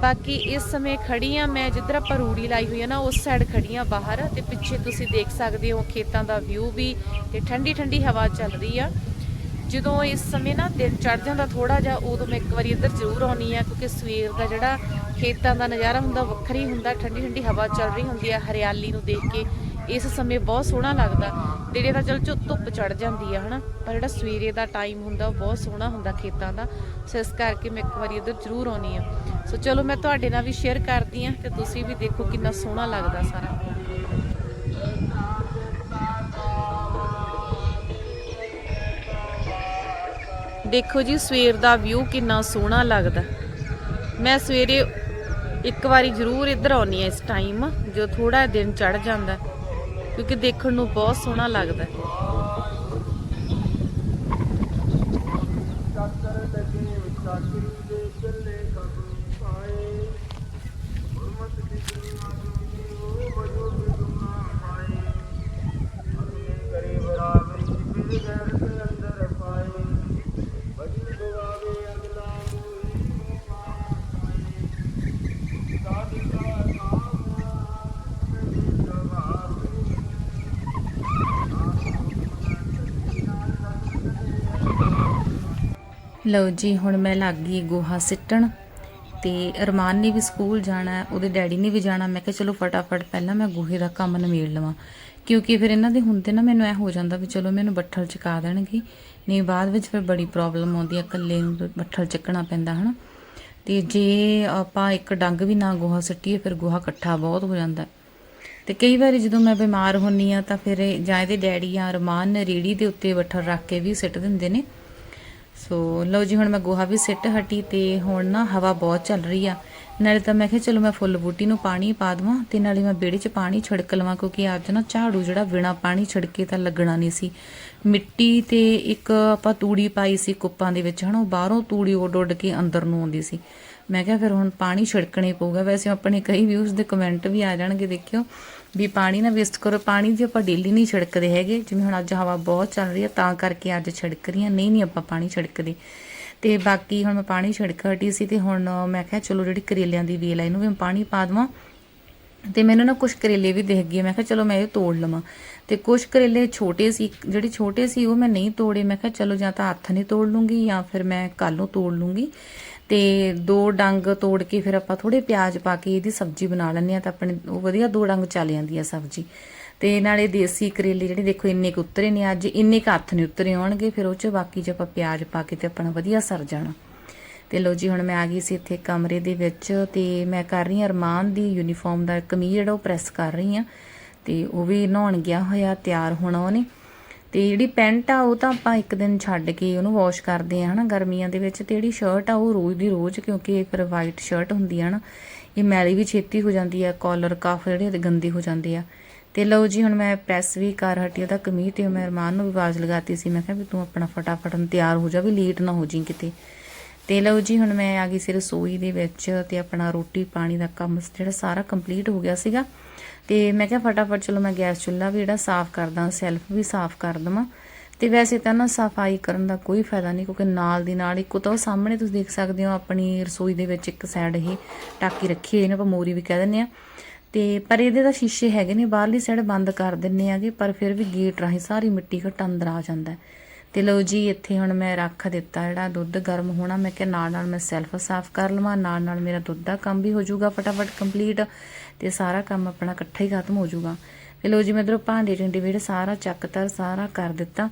ਬਾਕੀ ਇਸ ਸਮੇਂ ਖੜੀ ਆ ਮੈਂ ਜਿੱਧਰ ਆਪਾਂ ਰੂੜੀ ਲਾਈ ਹੋਈ ਆ ਨਾ, ਉਸ ਸਾਈਡ ਖੜੀ ਆ ਬਾਹਰ ਤੇ ਪਿੱਛੇ ਤੁਸੀਂ ਦੇਖ ਸਕਦੇ ਹੋ ਖੇਤਾਂ ਦਾ ਵਿਊ ਵੀ ਤੇ ਠੰਡੀ ਠੰਡੀ ਹਵਾ ਚੱਲ ਰਹੀ ਆ। ਜਦੋਂ ਇਸ ਸਮੇਂ ਨਾ ਦਿਨ ਚੜ ਜਾਂਦਾ ਥੋੜਾ ਜਿਹਾ, ਉਦੋਂ ਮੈਂ ਇੱਕ ਵਾਰੀ ਇੱਧਰ ਜ਼ਰੂਰ ਆਉਣੀ ਆ, ਕਿਉਂਕਿ ਸਵੇਰ ਦਾ ਜਿਹੜਾ ਖੇਤਾਂ ਦਾ ਨਜ਼ਾਰਾ ਹੁੰਦਾ, ਵੱਖਰੀ ਹੁੰਦਾ, ਠੰਡੀ ਠੰਡੀ ਹਵਾ ਚੱਲ ਰਹੀ ਹੁੰਦੀ ਆ, ਹਰਿਆਲੀ ਨੂੰ ਦੇਖ ਕੇ। ਇਸ ਸਮੇਂ ਬਹੁਤ ਸੋਹਣਾ ਲੱਗਦਾ। ਜਿਹੜੇ ਤਾਂ ਚਲ ਚੁ, ਧੁੱਪ ਚੜ ਜਾਂਦੀ ਆ, ਹਨਾ? ਪਰ ਜਿਹੜਾ ਸਵੇਰੇ ਦਾ ਟਾਈਮ ਹੁੰਦਾ, ਉਹ ਬਹੁਤ ਸੋਹਣਾ ਹੁੰਦਾ ਖੇਤਾਂ ਦਾ। ਸੋ ਇਸ ਕਰਕੇ ਮੈਂ ਇੱਕ ਵਾਰੀ ਇੱਧਰ ਜ਼ਰੂਰ ਆਉਣੀ ਆ। ਸੋ ਚਲੋ ਮੈਂ ਤੁਹਾਡੇ ਨਾਲ ਵੀ ਸ਼ੇਅਰ ਕਰਦੀ ਆ, ਤੇ ਤੁਸੀਂ ਵੀ ਦੇਖੋ ਕਿੰਨਾ ਸੋਹਣਾ ਲੱਗਦਾ ਸਾਰਾ। ਦੇਖੋ ਜੀ, ਸਵੇਰ ਦਾ ਵਿਊ ਕਿੰਨਾ ਸੋਹਣਾ ਲੱਗਦਾ। ਮੈਂ ਸਵੇਰੇ ਇੱਕ ਵਾਰੀ ਜ਼ਰੂਰ ਇੱਧਰ ਆਉਣੀ ਆ ਇਸ ਟਾਈਮ ਜੋ ਥੋੜਾ ਦਿਨ ਚੜ ਜਾਂਦਾ। ਕਿਉਂਕਿ ਦੇਖਣ ਨੂੰ ਬਹੁਤ ਸੋਹਣਾ ਲੱਗਦਾ ਚੱਕਰ ਲੱਗੇ ਵਿਚਾਰੀ ਦੇ ਚੱਲੇ ਕਬੂ ਲਓ ਜੀ, ਹੁਣ ਮੈਂ ਲੱਗ ਗਈ ਗੋਹਾ ਸਿੱਟਣ ਤੇ ਅਰਮਾਨ ਨੇ ਵੀ ਸਕੂਲ ਜਾਣਾ, ਉਹਦੇ ਡੈਡੀ ਨੇ ਵੀ ਜਾਣਾ। ਮੈਂ ਕਿਹਾ ਚਲੋ ਫਟਾਫਟ ਪਹਿਲਾਂ ਮੈਂ ਗੋਹੇ ਦਾ ਕੰਮ ਨਿਬੇੜ ਲਵਾਂ। ਕਿਉਂਕਿ ਫਿਰ ਇਹਨਾਂ ਦੇ ਹੁੰਦੇ ਨਾ ਮੈਨੂੰ ਇਹ ਹੋ ਜਾਂਦਾ ਵੀ ਚਲੋ ਮੈਨੂੰ ਬੱਠਲ ਚਕਾ ਦੇਣਗੇ। ਨਹੀਂ, ਬਾਅਦ ਵਿੱਚ ਫਿਰ ਬੜੀ ਪ੍ਰੋਬਲਮ ਆਉਂਦੀ ਹੈ ਇਕੱਲੇ ਨੂੰ ਬੱਠਲ ਚੱਕਣਾ ਪੈਂਦਾ, ਹਨਾ। ਤੇ ਜੇ ਆਪਾਂ ਇੱਕ ਡੰਗ ਵੀ ਨਾ ਗੋਹਾ ਸਿੱਟੀਏ, ਫਿਰ ਗੋਹਾ ਇਕੱਠਾ ਬਹੁਤ ਹੋ ਜਾਂਦਾ। ਹੈ। ਤੇ ਕਈ ਵਾਰੀ ਜਦੋਂ ਮੈਂ ਬਿਮਾਰ ਹੁੰਨੀ ਆ, ਤਾਂ ਫਿਰ ਜਾਂ ਇਹਦੇ ਡੈਡੀ ਜਾਂ ਅਰਮਾਨ ਰੇੜੀ ਦੇ ਉੱਤੇ ਬੱਠਲ ਰੱਖ ਕੇ ਵੀ ਸਿੱਟ ਦਿੰਦੇ ਨੇ। ਸੋ ਲਓ ਜੀ, ਹੁਣ ਮੈਂ ਗੋਹਾ ਵੀ ਸਿੱਟ ਹਟੀ ਤੇ ਹੁਣ ਨਾ ਹਵਾ ਬਹੁਤ ਚੱਲ ਰਹੀ ਆ। ਨਾਲੇ ਤਾਂ ਮੈਂ ਕਿਹਾ ਚਲੋ ਮੈਂ ਫੁੱਲ ਬੂਟੀ ਨੂੰ ਪਾਣੀ ਪਾ ਦਵਾਂ ਤੇ ਨਾਲੇ ਮੈਂ ਵਿਹੜੇ 'ਚ ਪਾਣੀ ਛਿੜਕ ਲਵਾਂ ਕਿਉਂਕਿ ਅੱਜ ਨਾ ਝਾੜੂ ਜਿਹੜਾ ਬਿਨਾ ਪਾਣੀ ਛਿੜਕੇ ਤਾਂ ਲੱਗਣਾ ਨਹੀਂ ਸੀ। ਮਿੱਟੀ ਤੇ ਇੱਕ ਆਪਾਂ ਤੂੜੀ ਪਾਈ ਸੀ ਕੁੱਪਾਂ ਦੇ ਵਿੱਚ, ਹਨਾ, ਉਹ ਬਾਹਰੋਂ ਤੂੜੀ ਉੱਡ ਉੱਡ ਕੇ ਅੰਦਰ ਨੂੰ ਆਉਂਦੀ ਸੀ। ਮੈਂ ਕਿਹਾ ਫਿਰ ਹੁਣ ਪਾਣੀ ਛਿੜਕਣੇ ਪਊਗਾ। ਵੈਸੇ ਆਪਣੇ ਕਈ ਵਿਊਜ਼ ਦੇ ਕਮੈਂਟ ਵੀ ਆ ਜਾਣਗੇ, ਦੇਖਿਓ। ਵੀ ਪਾਣੀ ਨਾ ਵੇਸਟ ਕਰੋ। ਪਾਣੀ ਜੇ ਆਪਾਂ ਡੇਲੀ ਨਹੀਂ ਛਿੜਕਦੇ ਹੈਗੇ। ਜਿਵੇਂ ਹੁਣ ਅੱਜ ਹਵਾ ਬਹੁਤ ਚੱਲ ਰਹੀ ਹੈ, ਤਾਂ ਕਰਕੇ ਅੱਜ ਛਿੜਕ ਰਹੀ ਹਾਂ ਨਹੀਂ ਨਹੀਂ ਆਪਾਂ ਪਾਣੀ ਛਿੜਕਦੇ। ਤੇ ਬਾਕੀ ਹੁਣ ਮੈਂ ਪਾਣੀ ਛਿੜਕ ਹਟੀ ਸੀ ਤੇ ਹੁਣ ਮੈਂ ਕਿਹਾ ਚਲੋ ਜਿਹੜੀ ਕਰੇਲਿਆਂ ਦੀ ਵੇਲ ਆ, ਇਹਨੂੰ ਵੀ ਮੈਂ ਪਾਣੀ ਪਾ ਦੇਵਾਂ। ਤੇ ਮੈਨੂੰ ਨਾ ਕੁਝ ਕਰੇਲੇ ਵੀ ਦਿਖ ਗਏ। ਮੈਂ ਕਿਹਾ ਚਲੋ ਮੈਂ ਇਹ ਤੋੜ ਲਵਾਂ। ਤੇ ਕੁਝ ਕਰੇਲੇ ਛੋਟੇ ਸੀ, ਜਿਹੜੇ ਛੋਟੇ ਸੀ ਉਹ ਮੈਂ ਨਹੀਂ ਤੋੜੇ। ਮੈਂ ਕਿਹਾ ਚਲੋ ਜਾਂ ਤਾਂ ਹੱਥ ਨਹੀਂ ਤੋੜ ਲੂੰਗੀ ਜਾਂ ਫਿਰ ਮੈਂ ਕੱਲ ਨੂੰ ਤੋੜ ਲੂੰਗੀ। ਤੇ ਦੋ ਡੰਗ ਤੋੜ ਕੇ ਫਿਰ ਆਪਾਂ ਥੋੜੇ ਪਿਆਜ਼ ਪਾ ਕੇ ਇਹਦੀ ਸਬਜ਼ੀ ਬਣਾ ਲੈਂਦੇ ਆ ਤਾਂ ਆਪਣੇ ਉਹ ਵਧੀਆ ਦੋ ਡੰਗ ਚੱਲ ਜਾਂਦੀ ਆ ਸਬਜ਼ੀ। ਤੇ ਨਾਲੇ ਦੇਸੀ ਕਰੇਲੇ ਜਿਹੜੇ ਦੇਖੋ ਇੰਨੇ ਕੁ ਉਤਰੇ ਨੇ, ਅੱਜ ਇੰਨੇ ਕੁ ਹੱਥ ਨਹੀਂ ਉਤਰੇ ਆਉਣਗੇ, ਫਿਰ ਉਹ ਚ ਬਾਕੀ ਜੇ ਆਪਾਂ ਪਿਆਜ਼ ਪਾ ਕੇ ਤੇ ਆਪਣਾ ਵਧੀਆ ਸਰ ਜਾਣਾ। ਤੇ ਲੋ ਜੀ, ਹੁਣ ਮੈਂ ਆ ਗਈ ਸੀ ਇੱਥੇ ਕਮਰੇ ਦੇ ਵਿੱਚ ਤੇ ਮੈਂ ਕਰ ਰਹੀ ਹਾਂ ਅਰਮਾਨ ਦੀ ਯੂਨੀਫਾਰਮ ਦਾ ਕਮੀਜ਼ ਜਿਹੜਾ ਉਹ ਪ੍ਰੈਸ ਕਰ ਰਹੀ ਹਾਂ। ਤੇ ਉਹ ਵੀ ਨਹਾਉਣ ਗਿਆ ਹੋਇਆ, ਤਿਆਰ ਹੋਣਾ ਉਹਨੇ। ਤੇ ਜਿਹੜੀ ਪੈਂਟ ਆ, ਉਹ ਤਾਂ ਆਪਾਂ ਇੱਕ ਦਿਨ ਛੱਡ ਕੇ ਉਹਨੂੰ ਵਾਸ਼ ਕਰਦੇ ਆ ਹਨਾ ਗਰਮੀਆਂ ਦੇ ਵਿੱਚ। ਤੇ ਜਿਹੜੀ ਸ਼ਰਟ ਆ, ਉਹ ਰੋਜ਼ ਦੀ ਰੋਜ਼, ਕਿਉਂਕਿ ਇਹ ਫਿਰ ਵਾਈਟ ਸ਼ਰਟ ਹੁੰਦੀ ਆ ਨਾ, ਇਹ ਮੈਲੀ ਵੀ ਛੇਤੀ ਹੋ ਜਾਂਦੀ ਆ ਕਾਲਰ ਕਾਫ ਜਿਹੜੇ ਗੰਦੇ ਹੋ ਜਾਂਦੇ ਆ। ਤੇ ਲਓ ਜੀ, ਹੁਣ ਮੈਂ ਪ੍ਰੈਸ ਵੀ ਕਰ ਹਟੀ, ਉਹਦਾ ਕਮੀਜ਼ ਤੇ ਮੈਂ ਅਰਮਾਨ ਨੂੰ ਵੀ ਆਵਾਜ਼ ਲਗਾਤੀ ਸੀ। ਮੈਂ ਕਿਹਾ ਵੀ ਤੂੰ ਆਪਣਾ ਫਟਾਫਟ ਤਿਆਰ ਹੋ ਜਾ, ਵੀ ਲੇਟ ਨਾ ਹੋ ਜੀ ਕਿਤੇ। ਤੇ ਲਓ ਜੀ, ਹੁਣ ਮੈਂ ਆ ਗਈ ਸੀ ਰਸੋਈ ਦੇ ਵਿੱਚ ਤੇ ਆਪਣਾ ਰੋਟੀ ਪਾਣੀ ਦਾ ਕੰਮ ਜਿਹੜਾ ਸਾਰਾ ਕੰਪਲੀਟ ਹੋ ਗਿਆ ਸੀਗਾ। ਤੇ ਮੈਂ ਕਿਹਾ ਫਟਾਫਟ ਚਲੋ ਮੈਂ ਗੈਸ ਚੁੱਲ੍ਹਾ ਵੀ ਜਿਹੜਾ ਸਾਫ਼ ਕਰਦਾ ਸੈਲਫ ਵੀ ਸਾਫ਼ ਕਰ ਦਵਾਂ। ਤੇ ਵੈਸੇ ਤਾਂ ਨਾ ਸਫ਼ਾਈ ਕਰਨ ਦਾ ਕੋਈ ਫਾਇਦਾ ਨਹੀਂ, ਕਿਉਂਕਿ ਨਾਲ ਦੀ ਨਾਲ ਇੱਕੋ ਤਾਂ ਸਾਹਮਣੇ ਤੁਸੀਂ ਦੇਖ ਸਕਦੇ ਹੋ, ਆਪਣੀ ਰਸੋਈ ਦੇ ਵਿੱਚ ਇੱਕ ਸਾਈਡ ਇਹ ਟਾਕੀ ਰੱਖੀ ਹੋਈ ਨੇ, ਆਪਾਂ ਮੋਰੀ ਵੀ ਕਹਿ ਦਿੰਦੇ ਆ ਤੇ ਪਰ ਇਹਦੇ ਤਾਂ ਸ਼ੀਸ਼ੇ ਹੈਗੇ ਨੇ, ਬਾਹਰਲੀ ਸਾਈਡ ਬੰਦ ਕਰ ਦਿੰਨੇ ਆਗੇ ਪਰ ਫਿਰ ਵੀ ਗੇਟ ਰਾਹੀਂ ਸਾਰੀ ਮਿੱਟੀ ਘਟ ਅੰਦਰ ਆ ਜਾਂਦਾ ਹੈ। ਤੇ ਲਓ ਜੀ, ਇੱਥੇ ਹੁਣ ਮੈਂ ਰੱਖ ਦਿੱਤਾ ਜਿਹੜਾ ਦੁੱਧ ਗਰਮ ਹੋਣਾ, ਮੈਂ ਕਿਹਾ ਨਾਲ ਨਾਲ ਮੈਂ ਸੈਲਫ ਸਾਫ਼ ਕਰ ਲਵਾਂ ਨਾਲ ਨਾਲ ਮੇਰਾ ਦੁੱਧ ਦਾ ਕੰਮ ਵੀ ਹੋ ਜਾਊਗਾ ਫਟਾਫਟ ਕੰਪਲੀਟ ਤੇ ਸਾਰਾ ਕੰਮ ਆਪਣਾ ਇਕੱਠਾ ਹੀ ਖਤਮ ਹੋ ਜਾਊਗਾ। ਤੇ ਲਓ ਜੀ, ਮੈਂ ਇਧਰੋਂ ਭਾਂਡੇ ਟਿੰਡੇ ਜਿਹੜੇ ਸਾਰਾ ਚੱਕਤਰ ਸਾਰਾ ਕਰ ਦਿੱਤਾ।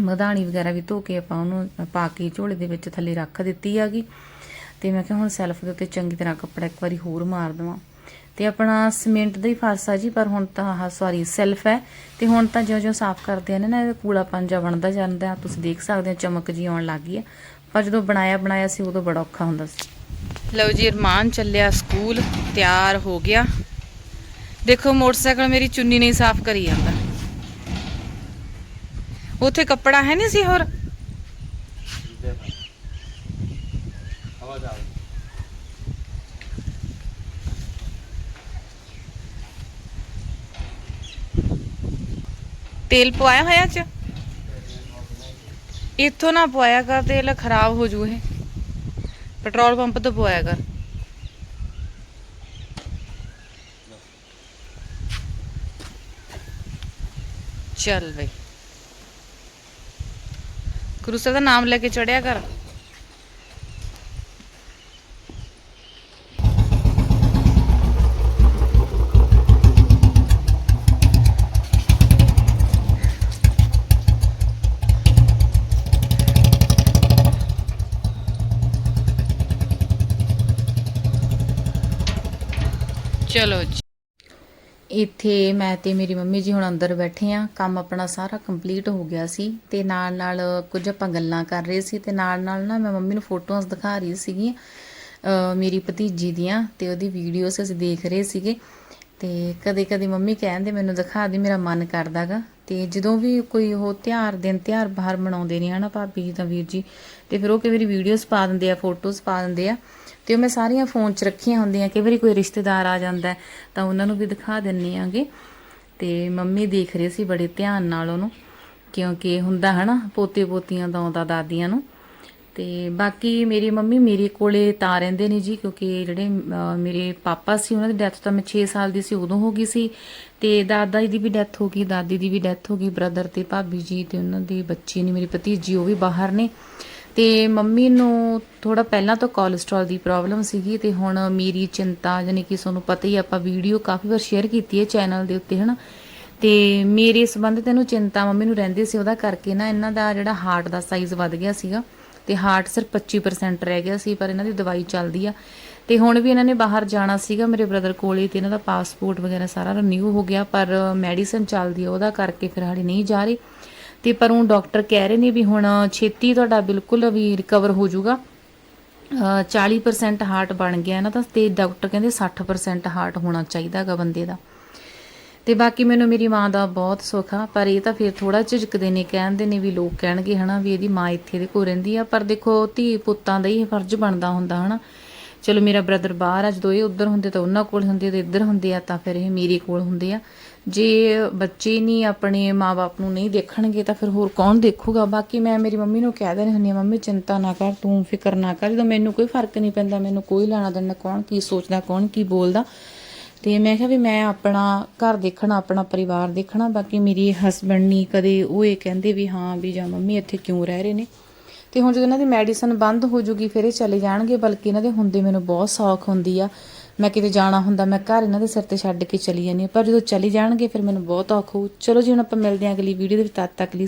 ਮਧਾਣੀ ਵਗੈਰਾ ਵੀ ਧੋ ਕੇ ਆਪਾਂ ਉਹਨੂੰ ਪਾ ਕੇ ਝੋਲੇ ਦੇ ਵਿੱਚ ਥੱਲੇ ਰੱਖ ਦਿੱਤੀ ਹੈਗੀ। ਤੇ ਮੈਂ ਕਿਹਾ ਹੁਣ ਸੈਲਫ ਦੇ ਉੱਤੇ ਚੰਗੀ ਤਰ੍ਹਾਂ ਕੱਪੜਾ ਇੱਕ ਵਾਰੀ ਹੋਰ ਮਾਰ ਦਵਾਂ। ਤੇ ਆਪਣਾ ਸੀਮੈਂਟ ਦਾ ਹੀ ਫਰਸ਼ ਆ ਜੀ ਪਰ ਹੁਣ ਤਾਂ ਆਹ ਸੌਰੀ ਸੈਲਫ ਹੈ। ਤੇ ਹੁਣ ਤਾਂ ਜਿਉਂ-ਜਿਉਂ ਸਾਫ਼ ਕਰਦੇ ਆ ਨਾ ਇਹਦਾ ਕੂੜਾ ਪੰਜਾ ਬਣਦਾ ਜਾਂਦਾ ਤੁਸੀਂ ਦੇਖ ਸਕਦੇ ਹੋ ਚਮਕ ਜੀ ਆਉਣ ਲੱਗ ਗਈ ਆ। ਪਰ ਜਦੋਂ ਬਣਾਇਆ ਬਣਾਇਆ ਸੀ ਉਦੋਂ ਬੜਾ ਔਖਾ ਹੁੰਦਾ ਸੀ। ਲਓ ਜੀ ਅਰਮਾਨ ਚੱਲਿਆ ਸਕੂਲ ਤਿਆਰ ਹੋ ਗਿਆ। ਦੇਖੋ ਮੋਟਰਸਾਈਕਲ ਮੇਰੀ ਚੁੰਨੀ ਨਹੀਂ ਸਾਫ਼ ਕਰੀ ਜਾਂਦਾ। ਉੱਥੇ ਕੱਪੜਾ ਹੈ ਨਹੀਂ ਸੀ ਹੋਰ? ਹਵਾ ਚੱਲ ਤੇਲ ਪਵਾਇਆ ਹੋਇਆ ਚ ਇੱਥੋਂ ਨਾ ਪਵਾਇਆ ਕਰ ਤੇਲ ਖਰਾਬ ਹੋ ਜੂ ਇਹ ਪੈਟਰੋਲ ਪੰਪ ਤੋਂ ਪਵਾਇਆ ਕਰ ਚੱਲ ਬਈ ਗੁਰੂ ਸਾਹਿਬ ਦਾ ਨਾਮ ਲੈ ਕੇ ਚੜਿਆ ਕਰ ਚਲੋ ਜੀ ਇੱਥੇ ਮੈਂ ਤੇ ਮੇਰੀ ਮੰਮੀ ਜੀ ਹੁਣ ਅੰਦਰ ਬੈਠੇ ਆ। ਕੰਮ ਆਪਣਾ ਸਾਰਾ ਕੰਪਲੀਟ ਹੋ ਗਿਆ ਸੀ ਤੇ ਨਾਲ ਨਾਲ ਕੁਝ ਆਪਾਂ ਗੱਲਾਂ ਕਰ ਰਹੇ ਸੀ ਤੇ ਨਾਲ ਨਾਲ ਨਾ ਮੈਂ ਮੰਮੀ ਨੂੰ ਫੋਟੋਆਂ ਦਿਖਾ ਰਹੀ ਸੀਗੀ ਮੇਰੀ ਭਤੀਜੀ ਦੀਆਂ ਤੇ ਉਹਦੀ ਵੀਡੀਓਸ ਅਸੀਂ ਦੇਖ ਰਹੇ ਸੀਗੇ। ਤੇ ਕਦੇ ਕਦੇ ਮੰਮੀ ਕਹਿੰਦੇ ਮੈਨੂੰ ਦਿਖਾ ਦੇ, ਮੇਰਾ ਮਨ ਕਰਦਾਗਾ ਤੇ ਜਦੋਂ ਵੀ ਕੋਈ ਉਹ ਤਿਉਹਾਰ, ਦਿਨ ਤਿਉਹਾਰ ਬਾਹਰ ਮਨਾਉਂਦੇ ਨੇ ਹਨਾ ਭਾਬੀ ਜੀ ਤਾਂ ਵੀਰ ਜੀ, ਤੇ ਫਿਰ ਉਹ ਕਈ ਵਾਰੀ ਵੀਡੀਓਜ਼ ਪਾ ਦਿੰਦੇ ਆ ਫੋਟੋਜ਼ ਪਾ ਦਿੰਦੇ ਆ। ਤੇ ਉਹ ਮੈਂ ਸਾਰੀਆਂ ਫੋਨ 'ਚ ਰੱਖੀਆਂ ਹੁੰਦੀਆਂ, ਕਈ ਵਾਰੀ ਕੋਈ ਰਿਸ਼ਤੇਦਾਰ ਆ ਜਾਂਦਾ ਤਾਂ ਉਹਨਾਂ ਨੂੰ ਵੀ ਦਿਖਾ ਦਿੰਨੀ ਆਂਗੇ। ਤੇ ਮੰਮੀ ਦੇਖ ਰਹੇ ਸੀ ਬੜੇ ਧਿਆਨ ਨਾਲ ਉਹਨੂੰ, ਕਿਉਂਕਿ ਹੁੰਦਾ ਹਨਾ ਪੋਤੇ ਪੋਤੀਆਂ ਦਾ ਆਉਂਦਾ ਦਾਦੀਆਂ ਨੂੰ। ਤੇ ਬਾਕੀ ਮੇਰੀ ਮੰਮੀ ਮੇਰੇ ਕੋਲੇ ਤਾਂ ਰਹਿੰਦੇ ਨੇ ਜੀ, ਕਿਉਂਕਿ ਜਿਹੜੇ ਮੇਰੇ ਪਾਪਾ ਸੀ, ਉਹਨਾਂ ਦੀ ਡੈਥ ਤਾਂ ਮੈਂ 6 ਸਾਲ ਦੀ ਸੀ, ਉਦੋਂ ਹੋ ਗਈ ਸੀ। ਤੇ ਦਾਦਾ ਜੀ ਦੀ ਵੀ ਡੈਥ ਹੋ ਗਈ, ਦਾਦੀ ਦੀ ਵੀ ਡੈਥ ਹੋ ਗਈ, ਬ੍ਰਦਰ ਤੇ ਭਾਬੀ ਜੀ ਤੇ ਉਹਨਾਂ ਦੇ ਬੱਚੇ ਨੇ, ਮੇਰੀ ਭਤੀਜੀ ਉਹ ਵੀ ਬਾਹਰ ਨੇ। ਤੇ ਮੰਮੀ ਨੂੰ ਥੋੜਾ ਪਹਿਲਾਂ ਤੋਂ ਕੋਲੇਸਟ੍ਰੋਲ ਦੀ ਪ੍ਰੋਬਲਮ ਸੀਗੀ ਤੇ ਹੁਣ ਮੇਰੀ ਚਿੰਤਾ ਯਾਨੀ ਕਿ ਤੁਹਾਨੂੰ ਪਤਾ ਹੀ ਆਪਾਂ ਵੀਡੀਓ ਕਾਫੀ ਵਾਰ ਸ਼ੇਅਰ ਕੀਤੀ ਹੈ ਚੈਨਲ ਦੇ ਉੱਤੇ, ਹਨਾ? ਤੇ ਮੇਰੇ ਸੰਬੰਧਿਤ ਇਹਨੂੰ ਚਿੰਤਾ ਮੰਮੀ ਨੂੰ ਰਹਿੰਦੀ ਸੀ, ਉਹਦਾ ਕਰਕੇ ਨਾ ਇਹਨਾਂ ਦਾ ਜਿਹੜਾ ਹਾਰਟ ਦਾ ਸਾਈਜ਼ ਵੱਧ ਗਿਆ ਸੀਗਾ ਤੇ ਹਾਰਟ ਸਿਰਫ 25% ਰਹਿ ਗਿਆ ਸੀ, ਪਰ ਇਹਨਾਂ ਦੀ ਦਵਾਈ ਚੱਲਦੀ ਆ। ਤੇ ਹੁਣ ਵੀ ਇਹਨਾਂ ਨੇ ਬਾਹਰ ਜਾਣਾ ਸੀਗਾ, ਮੇਰੇ ਬ੍ਰਦਰ ਕੋਲੇ ਤੇ ਇਹਨਾਂ ਦਾ ਪਾਸਪੋਰਟ ਵਗੈਰਾ ਸਾਰਾ ਰਿਨਿਊ ਹੋ ਗਿਆ, ਪਰ ਮੈਡੀਸਨ ਚੱਲਦੀ ਆ, ਉਹਦਾ ਕਰਕੇ ਫਿਰ ਹਾਲੇ ਨਹੀਂ ਜਾ ਰਹੇ। ਤੇ ਪਰ ਉਹ ਡਾਕਟਰ ਕਹਿ ਰਹੇ ਨੇ ਵੀ ਹੁਣ ਛੇਤੀ ਤੁਹਾਡਾ ਬਿਲਕੁਲ ਵੀ ਰਿਕਵਰ ਹੋ ਜਾਊਗਾ। ਅਹ 40% ਹਾਰਟ ਬਣ ਗਿਆ ਨਾ ਤਾਂ ਤੇ ਡਾਕਟਰ ਕਹਿੰਦੇ 60% ਹਾਰਟ ਹੋਣਾ ਚਾਹੀਦਾਗਾ ਬੰਦੇ ਦਾ। ਤੇ ਬਾਕੀ ਮੈਨੂੰ ਮੇਰੀ ਮਾਂ ਦਾ ਬਹੁਤ ਸੁੱਖ ਆ, ਪਰ ਇਹ ਤਾਂ ਫਿਰ ਥੋੜਾ ਝਿਜਕਦੇ ਨੇ, ਕਹਿੰਦੇ ਨੇ ਵੀ ਲੋਕ ਕਹਿਣਗੇ ਹਨਾ ਵੀ ਇਹਦੀ ਮਾਂ ਇੱਥੇ ਦੇ ਕੋਲ ਰਹਿੰਦੀ ਆ, ਪਰ ਦੇਖੋ ਧੀ ਪੁੱਤਾਂ ਦਾ ਹੀ ਫਰਜ਼ ਬਣਦਾ ਹੁੰਦਾ ਹਨਾ। ਚਲੋ ਮੇਰਾ ਬ੍ਰਦਰ ਬਾਹਰ ਆ, ਜਦੋਂ ਇਹ ਉੱਧਰ ਹੁੰਦੇ ਤਾਂ ਉਹਨਾਂ ਕੋਲ ਹੁੰਦੇ ਤੇ ਇੱਧਰ ਹੁੰਦੇ ਆ ਤਾਂ ਫਿਰ ਇਹ ਮੇਰੇ ਕੋਲ ਹੁੰਦੇ ਆ। ਜੇ ਬੱਚੇ ਨਹੀਂ ਆਪਣੇ ਮਾਪੇ ਨੂੰ ਨਹੀਂ ਦੇਖਣਗੇ ਤਾਂ ਫਿਰ ਹੋਰ ਕੌਣ ਦੇਖੂਗਾ? ਬਾਕੀ ਮੈਂ ਮੇਰੀ ਮੰਮੀ ਨੂੰ ਕਹਿ ਦਿੰਦੀ ਹੁੰਦੀ ਆ ਮੰਮੀ, ਚਿੰਤਾ ਨਾ ਕਰ, ਤੂੰ ਫਿਕਰ ਨਾ ਕਰ। ਜਦੋਂ ਮੈਨੂੰ ਕੋਈ ਫ਼ਰਕ ਨਹੀਂ ਪੈਂਦਾ, ਮੈਨੂੰ ਕੋਈ ਲੈਣਾ ਦੇਣਾ, ਕੌਣ ਕੀ ਸੋਚਦਾ, ਕੌਣ ਕੀ ਬੋਲਦਾ? ਤੇ ਮੈਂ ਕਿਹਾ ਵੀ ਮੈਂ ਆਪਣਾ ਘਰ ਦੇਖਣਾ, ਆਪਣਾ ਪਰਿਵਾਰ ਦੇਖਣਾ। ਬਾਕੀ ਮੇਰੀ ਹਸਬੰਡ ਨਹੀਂ ਕਦੇ ਉਹ ਇਹ ਕਹਿੰਦੇ ਵੀ, ਹਾਂ ਵੀ ਜਾਂ ਮੰਮੀ, ਇੱਥੇ ਕਿਉਂ ਰਹਿ ਰਹੇ ਨੇ? ਤੇ ਹੁਣ ਜਦੋਂ ਇਹਨਾਂ ਦੀ ਮੈਡੀਸਨ ਬੰਦ ਹੋ ਜੂਗੀ, ਫਿਰ ਇਹ ਚਲੇ ਜਾਣਗੇ। ਬਲਕਿ ਇਹਨਾਂ ਦੇ ਹੁੰਦੇ ਮੈਨੂੰ ਬਹੁਤ ਸੌਖ ਹੁੰਦੀ ਆ। ਮੈਂ ਕਿਤੇ ਜਾਣਾ ਹੁੰਦਾ, ਮੈਂ ਘਰ ਇਹਨਾਂ ਦੇ ਸਿਰ ਤੇ ਛੱਡ ਕੇ ਚਲੀ ਜਾਂਦੀ ਹਾਂ, ਪਰ ਜਦੋਂ ਚਲੀ ਜਾਣਗੇ ਫਿਰ ਮੈਨੂੰ ਬਹੁਤ ਔਖ ਹੋਊ। ਚਲੋ ਜੀ, ਹੁਣ ਆਪਾਂ ਮਿਲਦੇ ਹਾਂ ਅਗਲੀ ਵੀਡੀਓ ਦੇ ਵਿੱਚ, ਤਦ ਤੱਕ ਲਈ